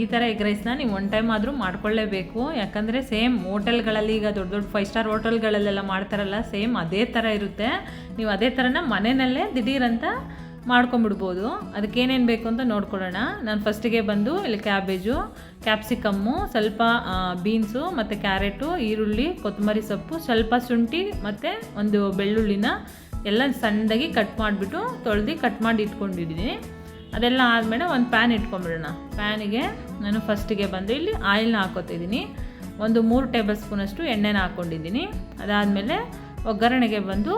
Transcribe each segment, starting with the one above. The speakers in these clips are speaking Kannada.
ಈ ಥರ ಎಗ್ ರೈಸ್ನ ನೀವು ಒನ್ ಟೈಮ್ ಆದರೂ ಮಾಡ್ಕೊಳ್ಳೇಬೇಕು. ಯಾಕಂದರೆ ಸೇಮ್ ಹೋಟೆಲ್ಗಳಲ್ಲಿ ಈಗ ದೊಡ್ಡ ದೊಡ್ಡ ಫೈವ್ ಸ್ಟಾರ್ ಹೋಟೆಲ್ಗಳಲ್ಲೆಲ್ಲ ಮಾಡ್ತಾರಲ್ಲ ಸೇಮ್ ಅದೇ ಥರ ಇರುತ್ತೆ. ನೀವು ಅದೇ ಥರನ ಮನೆಯಲ್ಲೇ ದಿಢೀರಂತ ಮಾಡ್ಕೊಂಬಿಡ್ಬೋದು ಅದಕ್ಕೆ ಏನೇನು ಬೇಕು ಅಂತ ನೋಡ್ಕೊಳ್ಳೋಣ. ನಾನು ಫಸ್ಟಿಗೆ ಬಂದು ಇಲ್ಲಿ ಕ್ಯಾಬೇಜು ಕ್ಯಾಪ್ಸಿಕಮ್ಮು ಸ್ವಲ್ಪ ಬೀನ್ಸು ಮತ್ತು ಕ್ಯಾರೆಟು ಈರುಳ್ಳಿ, ಕೊತ್ತಂಬರಿ ಸೊಪ್ಪು, ಸ್ವಲ್ಪ ಶುಂಠಿ ಮತ್ತು ಒಂದು ಬೆಳ್ಳುಳ್ಳಿನ ಎಲ್ಲ ಸಣ್ಣದಾಗಿ ಕಟ್ ಮಾಡಿಬಿಟ್ಟು ತೊಳೆದು ಕಟ್ ಮಾಡಿ ಇಟ್ಕೊಂಡಿದ್ದೀನಿ. ಅದೆಲ್ಲ ಆದಮೇಲೆ ಒಂದು ಪ್ಯಾನ್ ಇಟ್ಕೊಂಬಿಡೋಣ ಪ್ಯಾನಿಗೆ ನಾನು ಫಸ್ಟಿಗೆ ಬಂದು ಇಲ್ಲಿ ಆಯಿಲ್ನ ಹಾಕೋತಿದ್ದೀನಿ ಒಂದು ಮೂರು ಟೇಬಲ್ ಸ್ಪೂನಷ್ಟು ಎಣ್ಣೆನ ಹಾಕ್ಕೊಂಡಿದ್ದೀನಿ ಅದಾದಮೇಲೆ ಒಗ್ಗರಣೆಗೆ ಬಂದು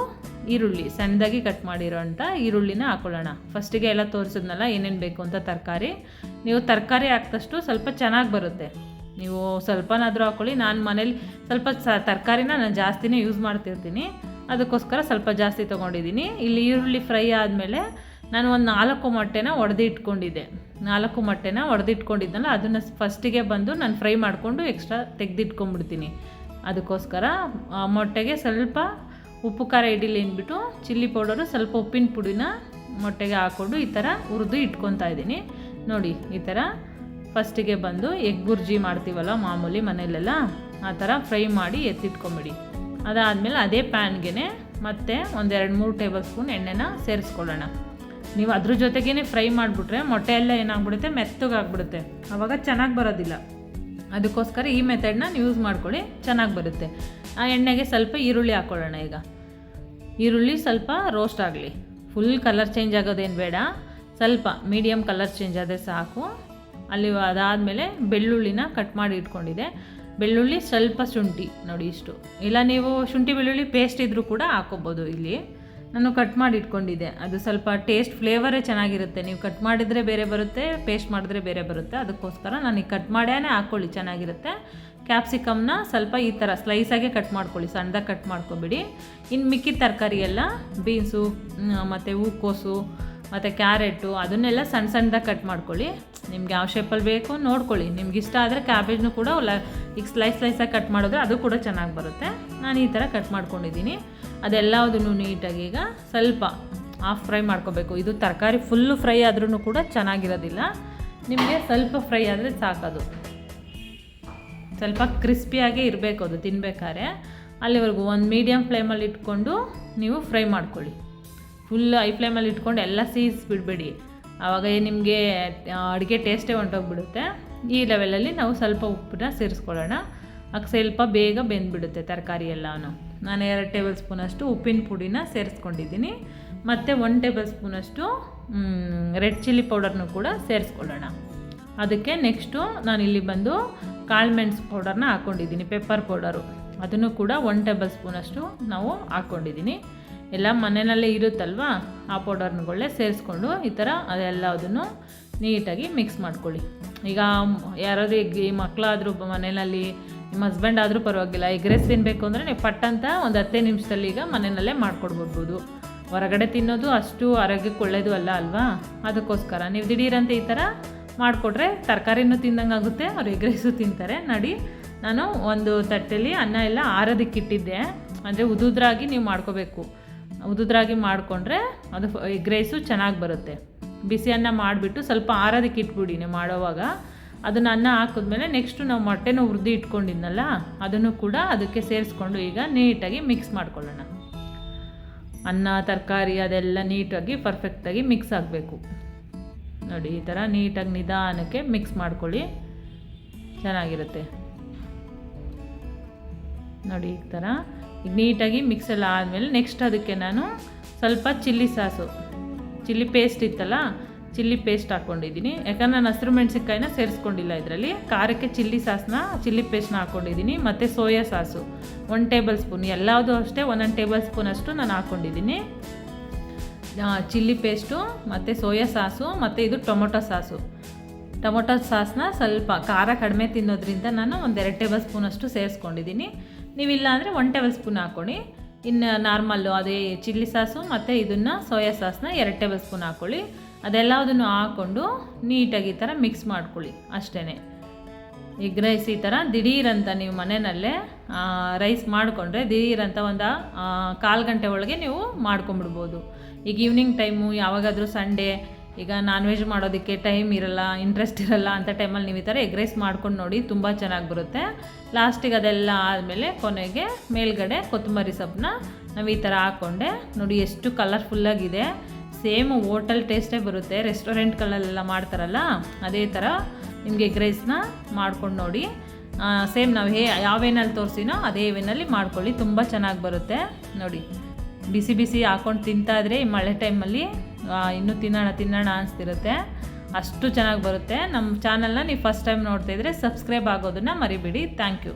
ಈರುಳ್ಳಿ, ಸಣ್ಣದಾಗಿ ಕಟ್ ಮಾಡಿರೋಂಥ ಈರುಳ್ಳಿನ ಹಾಕೊಳ್ಳೋಣ. ಫಸ್ಟಿಗೆ ಎಲ್ಲ ತೋರಿಸಿದ್ನಲ್ಲ, ಏನೇನು ಬೇಕು ಅಂತ ತರಕಾರಿ. ನೀವು ತರಕಾರಿ ಹಾಕಿದಷ್ಟು ಸ್ವಲ್ಪ ಚೆನ್ನಾಗಿ ಬರುತ್ತೆ. ನೀವು ಸ್ವಲ್ಪನಾದರೂ ಹಾಕ್ಕೊಳ್ಳಿ ನಾನು ಮನೇಲಿ ಸ್ವಲ್ಪ ಸ, ತರಕಾರಿನ ನಾನು ಜಾಸ್ತಿನೇ ಯೂಸ್ ಮಾಡ್ತಿರ್ತೀನಿ. ಅದಕ್ಕೋಸ್ಕರ ಸ್ವಲ್ಪ ಜಾಸ್ತಿ ತೊಗೊಂಡಿದ್ದೀನಿ. ಇಲ್ಲಿ ಈರುಳ್ಳಿ ಫ್ರೈ ಆದಮೇಲೆ ನಾನು ಒಂದು ನಾಲ್ಕು ಮೊಟ್ಟೆನ ಒಡೆದಿಟ್ಕೊಂಡಿದ್ದೆ. ನಾಲ್ಕು ಮೊಟ್ಟೆನ ಒಡೆದಿಟ್ಕೊಂಡಿದ್ದಲ್ಲ ಅದನ್ನು ಫಸ್ಟಿಗೆ ಬಂದು ನಾನು ಫ್ರೈ ಮಾಡಿಕೊಂಡು ಎಕ್ಸ್ಟ್ರಾ ತೆಗೆದಿಟ್ಕೊಂಡ್ಬಿಡ್ತೀನಿ. ಅದಕ್ಕೋಸ್ಕರ ಮೊಟ್ಟೆಗೆ ಸ್ವಲ್ಪ ಉಪ್ಪು, ಖಾರ, ಇಡಿಲಿ ಅಂದ್ಬಿಟ್ಟು ಚಿಲ್ಲಿ ಪೌಡರು ಸ್ವಲ್ಪ ಉಪ್ಪಿನ ಪುಡಿನ ಮೊಟ್ಟೆಗೆ ಹಾಕ್ಕೊಂಡು ಈ ಥರ ಹುರಿದು ಇಟ್ಕೊತಾ ಇದ್ದೀನಿ. ನೋಡಿ, ಈ ಥರ ಫಸ್ಟಿಗೆ ಬಂದು ಎಗ್ ಬುರ್ಜಿ ಮಾಡ್ತೀವಲ್ಲ ಮಾಮೂಲಿ ಮನೆಯಲ್ಲೆಲ್ಲ, ಆ ಥರ ಫ್ರೈ ಮಾಡಿ ಎತ್ತಿಟ್ಕೊಂಬಿಡಿ. ಅದಾದಮೇಲೆ ಅದೇ ಪ್ಯಾನ್ಗೆ ಮತ್ತೆ ಒಂದೆರಡು ಮೂರು ಟೇಬಲ್ ಸ್ಪೂನ್ ಎಣ್ಣೆನ ಸೇರಿಸ್ಕೊಳ್ಳೋಣ. ನೀವು ಅದ್ರ ಜೊತೆಗೇ ಫ್ರೈ ಮಾಡಿಬಿಟ್ರೆ ಮೊಟ್ಟೆ ಎಲ್ಲ ಏನಾಗ್ಬಿಡುತ್ತೆ? ಮೆತ್ತಗಾಗ್ಬಿಡುತ್ತೆ. ಆವಾಗ ಚೆನ್ನಾಗಿ ಬರೋದಿಲ್ಲ. ಅದಕ್ಕೋಸ್ಕರ ಈ ಮೆಥಡ್ನ ಯೂಸ್ ಮಾಡ್ಕೊಳ್ಳಿ, ಚೆನ್ನಾಗಿ ಬರುತ್ತೆ. ಆ ಎಣ್ಣೆಗೆ ಸ್ವಲ್ಪ ಈರುಳ್ಳಿ ಹಾಕ್ಕೊಳ್ಳೋಣ ಈಗ. ಈರುಳ್ಳಿ ಸ್ವಲ್ಪ ರೋಸ್ಟ್ ಆಗಲಿ. ಫುಲ್ ಕಲರ್ ಚೇಂಜ್ ಆಗೋದೇನು ಬೇಡ. ಸ್ವಲ್ಪ ಮೀಡಿಯಮ್ ಕಲರ್ ಚೇಂಜ್ ಆದರೆ ಸಾಕು. ಅಲ್ಲಿ ಅದಾದಮೇಲೆ ಬೆಳ್ಳುಳ್ಳಿನ ಕಟ್ ಮಾಡಿ ಇಟ್ಕೊಂಡಿದೆ. ಬೆಳ್ಳುಳ್ಳಿ ಸ್ವಲ್ಪ ಶುಂಠಿ, ನೋಡಿ ಇಷ್ಟು. ಇಲ್ಲ ನೀವು ಶುಂಠಿ, ಬೆಳ್ಳುಳ್ಳಿ ಪೇಸ್ಟ್ ಇದ್ದರೂ ಕೂಡ ಹಾಕೋಬೋದು ಇಲ್ಲಿ. ನಾನು ಕಟ್ ಮಾಡಿ ಇಟ್ಕೊಂಡಿದ್ದೆ ಅದು ಸ್ವಲ್ಪ ಟೇಸ್ಟ್ ಫ್ಲೇವರೇ ಚೆನ್ನಾಗಿರುತ್ತೆ. ನೀವು ಕಟ್ ಮಾಡಿದರೆ ಬೇರೆ ಬರುತ್ತೆ ಪೇಸ್ಟ್ ಮಾಡಿದ್ರೆ ಬೇರೆ ಬರುತ್ತೆ. ಅದಕ್ಕೋಸ್ಕರ ನಾನು ಈಗ ಕಟ್ ಮಾಡ್ಯಾನೆ ಹಾಕ್ಕೊಳ್ಳಿ ಚೆನ್ನಾಗಿರುತ್ತೆ. ಕ್ಯಾಪ್ಸಿಕಮ್ನ ಸ್ವಲ್ಪ ಈ ಥರ ಸ್ಲೈಸಾಗೆ ಕಟ್ ಮಾಡ್ಕೊಳ್ಳಿ, ಸಣ್ಣದಾಗಿ ಕಟ್ ಮಾಡ್ಕೊಬಿಡಿ. ಇನ್ನು ಮಿಕ್ಕಿದ ತರಕಾರಿ ಎಲ್ಲ ಬೀನ್ಸು ಮತ್ತು ಹೂಕೋಸು, ಮತ್ತು ಕ್ಯಾರೆಟು, ಅದನ್ನೆಲ್ಲ ಸಣ್ಣ ಸಣ್ಣದಾಗಿ ಕಟ್ ಮಾಡ್ಕೊಳ್ಳಿ. ನಿಮ್ಗೆ ಯಾವ ಶೇಪಲ್ಲಿ ಬೇಕು ನೋಡ್ಕೊಳ್ಳಿ. ನಿಮ್ಗೆ ಇಷ್ಟ ಆದರೆ ಕ್ಯಾಬೇಜ್ನು ಕೂಡ ಈಗ ಸ್ಲೈಸ್ ಸ್ಲೈಸಾಗಿ ಕಟ್ ಮಾಡಿದ್ರೆ ಅದು ಕೂಡ ಚೆನ್ನಾಗಿ ಬರುತ್ತೆ. ನಾನು ಈ ಥರ ಕಟ್ ಮಾಡ್ಕೊಂಡಿದ್ದೀನಿ. ಅದೆಲ್ಲದನ್ನು ನೀಟಾಗಿ ಈಗ ಸ್ವಲ್ಪ ಹಾಫ್ ಫ್ರೈ ಮಾಡ್ಕೋಬೇಕು. ಇದು ತರಕಾರಿ ಫುಲ್ಲು ಫ್ರೈ ಆದ್ರೂ ಕೂಡ ಚೆನ್ನಾಗಿರೋದಿಲ್ಲ. ನಿಮಗೆ ಸ್ವಲ್ಪ ಫ್ರೈ ಆದರೆ ಸಾಕದು. ಸ್ವಲ್ಪ ಕ್ರಿಸ್ಪಿಯಾಗೇ ಇರಬೇಕು ಅದು ತಿನ್ಬೇಕಾದ್ರೆ. ಅಲ್ಲಿವರೆಗೂ ಒಂದು ಮೀಡಿಯಮ್ ಫ್ಲೇಮಲ್ಲಿ ಇಟ್ಕೊಂಡು ನೀವು ಫ್ರೈ ಮಾಡ್ಕೊಳ್ಳಿ. ಫುಲ್ ಐ ಫ್ಲೇಮಲ್ಲಿ ಇಟ್ಕೊಂಡು ಎಲ್ಲ ಬಿಡಬೇಡಿ. ಆವಾಗ ನಿಮಗೆ ಅಡುಗೆ ಟೇಸ್ಟೇ ಹೊಂಟೋಗ್ಬಿಡುತ್ತೆ. ಈ ಲೆವೆಲಲ್ಲಿ ನಾವು ಸ್ವಲ್ಪ ಉಪ್ಪನ್ನ ಸೇರಿಸ್ಕೊಳ್ಳೋಣ. ಆಗ ಸ್ವಲ್ಪ ಬೇಗ ಬೆಂದ್ಬಿಡುತ್ತೆ ತರಕಾರಿ ಎಲ್ಲನೂ. ನಾನು ಎರಡು ಟೇಬಲ್ ಸ್ಪೂನಷ್ಟು ಉಪ್ಪಿನ ಪುಡಿನ ಸೇರಿಸ್ಕೊಂಡಿದ್ದೀನಿ. ಮತ್ತು ಒನ್ ಟೇಬಲ್ ಸ್ಪೂನಷ್ಟು ರೆಡ್ ಚಿಲ್ಲಿ ಪೌಡರ್ನು ಕೂಡ ಸೇರಿಸ್ಕೊಳ್ಳೋಣ. ಅದಕ್ಕೆ ನೆಕ್ಸ್ಟು ನಾನು ಇಲ್ಲಿ ಬಂದು ಕಾಳು ಮೆಣಸು ಪೌಡರ್ನ ಹಾಕ್ಕೊಂಡಿದ್ದೀನಿ ಪೆಪ್ಪರ್ ಪೌಡರು. ಅದನ್ನು ಕೂಡ ಒನ್ ಟೇಬಲ್ ಸ್ಪೂನಷ್ಟು ನಾವು ಹಾಕ್ಕೊಂಡಿದ್ದೀನಿ ಎಲ್ಲ ಮನೆಯಲ್ಲೇ ಇರುತ್ತಲ್ವಾ, ಆ ಪೌಡರ್ನುಗಳೇ ಸೇರಿಸ್ಕೊಂಡು ಈ ಥರ ಅದೆಲ್ಲದನ್ನು ನೀಟಾಗಿ ಮಿಕ್ಸ್ ಮಾಡ್ಕೊಳ್ಳಿ. ಈಗ ಯಾರಾದರೂ ಈ ಮಕ್ಕಳಾದರೂ ಮನೆಯಲ್ಲಿ ನಿಮ್ಮ ಹಸ್ಬೆಂಡ್ ಆದರೂ ಪರವಾಗಿಲ್ಲ. ಎಗ್ ರೈಸ್ ತಿನ್ನಬೇಕು ಅಂದರೆ ನೀವು ಪಟ್ಟಂತ ಒಂದು ಹತ್ತೇ ನಿಮಿಷದಲ್ಲಿ ಈಗ ಮನೆಯಲ್ಲೇ ಮಾಡ್ಕೊಡ್ಬೋದು. ಹೊರಗಡೆ ತಿನ್ನೋದು ಅಷ್ಟು ಆರೋಗ್ಯಕ್ಕೆ ಒಳ್ಳೆಯದು ಅಲ್ಲ ಅಲ್ವಾ? ಅದಕ್ಕೋಸ್ಕರ ನೀವು ದಿಢೀರಂತೆ ಈ ಥರ ಮಾಡಿಕೊಟ್ರೆ ತರಕಾರಿನೂ ತಿಂದಂಗೆ ಆಗುತ್ತೆ, ಅವ್ರು ಎಗ್ ರೈಸು ತಿಂತಾರೆ. ನಡಿ, ನಾನು ಒಂದು ತಟ್ಟೆಲಿ ಅನ್ನ ಎಲ್ಲ ಆರೋದಕ್ಕಿಟ್ಟಿದ್ದೆ. ಅಂದರೆ ಉದುದ್ರಾಗಿ ನೀವು ಮಾಡ್ಕೋಬೇಕು. ಉದುದ್ರಾಗಿ ಮಾಡಿಕೊಂಡ್ರೆ ಅದು ಎಗ್ ರೈಸು ಚೆನ್ನಾಗಿ ಬರುತ್ತೆ. ಬಿಸಿ ಅನ್ನ ಮಾಡಿಬಿಟ್ಟು ಸ್ವಲ್ಪ ಆರೋದಕ್ಕೆ ಇಟ್ಬಿಡಿ ನೀವು ಮಾಡೋವಾಗ. ಅದನ್ನು ಅನ್ನ ಹಾಕಿದ್ಮೇಲೆ ನೆಕ್ಸ್ಟು ನಾವು ಮೊಟ್ಟೆನ ಹುರಿದು ಇಟ್ಕೊಂಡಿದ್ನಲ್ಲ, ಅದನ್ನು ಕೂಡ ಅದಕ್ಕೆ ಸೇರಿಸ್ಕೊಂಡು ಈಗ ನೀಟಾಗಿ ಮಿಕ್ಸ್ ಮಾಡ್ಕೊಳ್ಳೋಣ. ಅನ್ನ, ತರಕಾರಿ ಅದೆಲ್ಲ ನೀಟಾಗಿ ಪರ್ಫೆಕ್ಟಾಗಿ ಮಿಕ್ಸ್ ಆಗಬೇಕು. ನೋಡಿ, ಈ ಥರ ನೀಟಾಗಿ ನಿಧಾನಕ್ಕೆ ಮಿಕ್ಸ್ ಮಾಡ್ಕೊಳ್ಳಿ. ಚೆನ್ನಾಗಿರುತ್ತೆ. ನೋಡಿ, ಈ ಥರ ಈಗ ನೀಟಾಗಿ ಮಿಕ್ಸ್ ಎಲ್ಲ ಆದಮೇಲೆ ನೆಕ್ಸ್ಟ್ ಅದಕ್ಕೆ ನಾನು ಸ್ವಲ್ಪ ಚಿಲ್ಲಿ ಸಾಸು. ಚಿಲ್ಲಿ ಪೇಸ್ಟ್ ಇತ್ತಲ್ಲ ಚಿಲ್ಲಿ ಪೇಸ್ಟ್ ಹಾಕ್ಕೊಂಡಿದ್ದೀನಿ ಯಾಕಂದರೆ ನಾನು ಹಸಿರು ಮೆಣಸಿನ್ಕಾಯಿನ ಸೇರಿಸ್ಕೊಂಡಿಲ್ಲ ಇದರಲ್ಲಿ. ಖಾರಕ್ಕೆ ಚಿಲ್ಲಿ ಸಾಸ್ನ, ಚಿಲ್ಲಿ ಪೇಸ್ಟ್ನ ಹಾಕ್ಕೊಂಡಿದ್ದೀನಿ ಮತ್ತು soya sauce. One table spoon, ಎಲ್ಲದೂ ಅಷ್ಟೇ, ಒಂದೊಂದು ಟೇಬಲ್ ಸ್ಪೂನ್ ಅಷ್ಟು ನಾನು ಹಾಕ್ಕೊಂಡಿದ್ದೀನಿ ಚಿಲ್ಲಿ ಪೇಸ್ಟು, ಮತ್ತು ಸೋಯಾ ಸಾಸು, ಮತ್ತು ಇದು ಟೊಮೊಟೊ ಸಾಸು. ಟೊಮೊಟೊ ಸಾಸ್ನ ಸ್ವಲ್ಪ ಖಾರ ಕಡಿಮೆ ತಿನ್ನೋದ್ರಿಂದ ನಾನು ಒಂದೆರಡು ಟೇಬಲ್ ಸ್ಪೂನಷ್ಟು ಸೇರಿಸ್ಕೊಂಡಿದ್ದೀನಿ. ನೀವಿಲ್ಲ ಅಂದರೆ ಒನ್ ಟೇಬಲ್ ಸ್ಪೂನ್ ಹಾಕ್ಕೊಳ್ಳಿ ಇನ್ನು ನಾರ್ಮಲ್ಲು ಅದೇ ಚಿಲ್ಲಿ ಸಾಸು, ಮತ್ತು ಇದನ್ನು ಸೋಯಾ ಸಾಸ್ನ ಎರಡು ಟೇಬಲ್ ಸ್ಪೂನ್ ಹಾಕ್ಕೊಳ್ಳಿ ಅದೆಲ್ಲದನ್ನು ಹಾಕ್ಕೊಂಡು ನೀಟಾಗಿ ಈ ಥರ ಮಿಕ್ಸ್ ಮಾಡ್ಕೊಳ್ಳಿ ಅಷ್ಟೇ ಎಗ್ ರೈಸ್ ಈ ಥರ ದಿಢೀರಂತ ನೀವು ಮನೆಯಲ್ಲೇ ರೈಸ್ ಮಾಡಿಕೊಂಡ್ರೆ ದಿಢೀರಂತ ಒಂದು ಕಾಲು ಗಂಟೆ ಒಳಗೆ ನೀವು ಮಾಡ್ಕೊಂಬಿಡ್ಬೋದು ಈಗ ಈವ್ನಿಂಗ್ ಟೈಮು ಯಾವಾಗಾದರೂ ಸಂಡೇ ಈಗ ನಾನ್ ವೆಜ್ ಮಾಡೋದಕ್ಕೆ ಟೈಮ್ ಇರಲ್ಲ ಇಂಟ್ರೆಸ್ಟ್ ಇರಲ್ಲ ಅಂತ ಟೈಮಲ್ಲಿ ನೀವು ಈ ಥರ ಎಗ್ ರೈಸ್ ಮಾಡ್ಕೊಂಡು ನೋಡಿ ತುಂಬ ಚೆನ್ನಾಗಿ ಬರುತ್ತೆ. ಲಾಸ್ಟಿಗೆ ಅದೆಲ್ಲ ಆದಮೇಲೆ ಕೊನೆಗೆ ಮೇಲ್ಗಡೆ ಕೊತ್ತಂಬರಿ ಸೊಪ್ಪನ್ನ ನಾವು ಈ ಥರ ಹಾಕ್ಕೊಂಡೆ ನೋಡಿ ಎಷ್ಟು ಕಲರ್ಫುಲ್ಲಾಗಿದೆ ಸೇಮ್ ಹೋಟೆಲ್ ಟೇಸ್ಟೇ ಬರುತ್ತೆ. ರೆಸ್ಟೋರೆಂಟ್ಗಳಲ್ಲೆಲ್ಲ ಮಾಡ್ತಾರಲ್ಲ, ಅದೇ ಥರ ನಿಮಗೆ ಎಗ್ ರೈಸ್ನ ಮಾಡ್ಕೊಂಡು ನೋಡಿ. ಸೇಮ್ ನಾವು ಹೇ, ಯಾವ ಏನಲ್ಲಿ ತೋರಿಸಿನೋ ಅದೇ ಏನಲ್ಲಿ ಮಾಡ್ಕೊಳ್ಳಿ, ತುಂಬ ಚೆನ್ನಾಗಿ ಬರುತ್ತೆ. ನೋಡಿ, ಬಿಸಿ ಬಿಸಿ ಹಾಕ್ಕೊಂಡು ತಿಂತಾಯಿದ್ರೆ ಈ ಮಳೆ ಟೈಮಲ್ಲಿ ಇನ್ನೂ ತಿನ್ನೋಣ ತಿನ್ನೋಣ ಅನಿಸ್ತಿರುತ್ತೆ. ಅಷ್ಟು ಚೆನ್ನಾಗಿ ಬರುತ್ತೆ. ನಮ್ಮ ಚಾನಲ್ನ ನೀವು ಫಸ್ಟ್ ಟೈಮ್ ನೋಡ್ತಾ ಇದ್ರೆ ಸಬ್ಸ್ಕ್ರೈಬ್ ಆಗೋದನ್ನು ಮರಿಬೇಡಿ. Thank you.